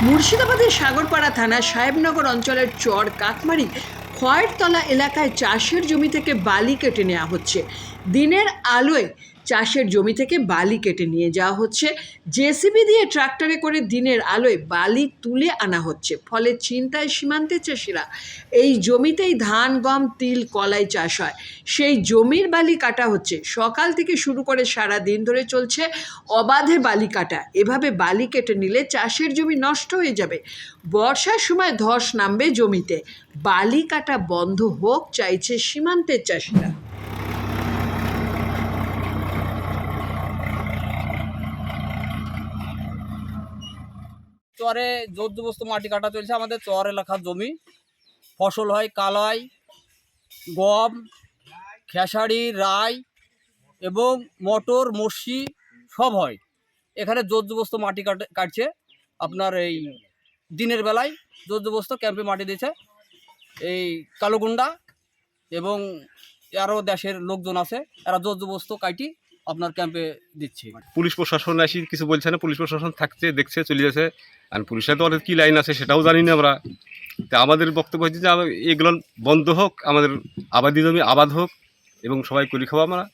মুর্শিদাবাদের সাগরপাড়া থানা সাহেবনগর অঞ্চলের চর কাকমারি খয়েরতলা এলাকায় চাষের জমি থেকে বালি কেটে নেওয়া হচ্ছে। দিনের আলোয় চাষের জমি থেকে বালি কেটে নিয়ে যাওয়া হচ্ছে। জেসিবি দিয়ে ট্রাক্টরে করে দিনের আলোয় বালি তুলে আনা হচ্ছে। ফলে চিন্তায় সীমান্তের চাষিরা এই জমিতেই ধান, গম, তিল, কলাই চাষ হয়। সেই জমির বালি কাটা হচ্ছে। সকাল থেকে শুরু করে সারা দিন ধরে চলছে অবাধে বালি কাটা। এভাবে বালি কেটে নিলে চাষের জমি নষ্ট হয়ে যাবে। বর্ষার সময় ধস নামবে জমিতে। বালি কাটা বন্ধ হোক, চাইছে সীমান্তের চাষিরা। চরে জোরজবস্ত মাটি কাটা চলছে, আমাদের চর এলাকার জমি। ফসল হয় কালাই গম, খেসারি, রাই এবং মটর, মসি সব হয়। এখানে জোরজবস্ত মাটি কাটে কাটছে। আপনার এই দিনের বেলায় জোরজবস্ত ক্যাম্পে মাটি দিয়েছে। এই কালোগুন্ডা এবং আরও দেশের লোকজন আছে, এরা জোরজবস্ত কাটি আপনার ক্যাম্পে দিচ্ছে। পুলিশ প্রশাসন আসি, কিছু বলছে না, পুলিশ প্রশাসন থাকছে, দেখছে, চলে যাচ্ছে। আর পুলিশের তো অনেক কী লাইন আছে, সেটাও জানি না আমরা। তা আমাদের বক্তব্য হচ্ছে যে এগুলো বন্ধ হোক, আমাদের আবাদি জমি আবাদ হোক, এবং সবাই করি খাব আমরা।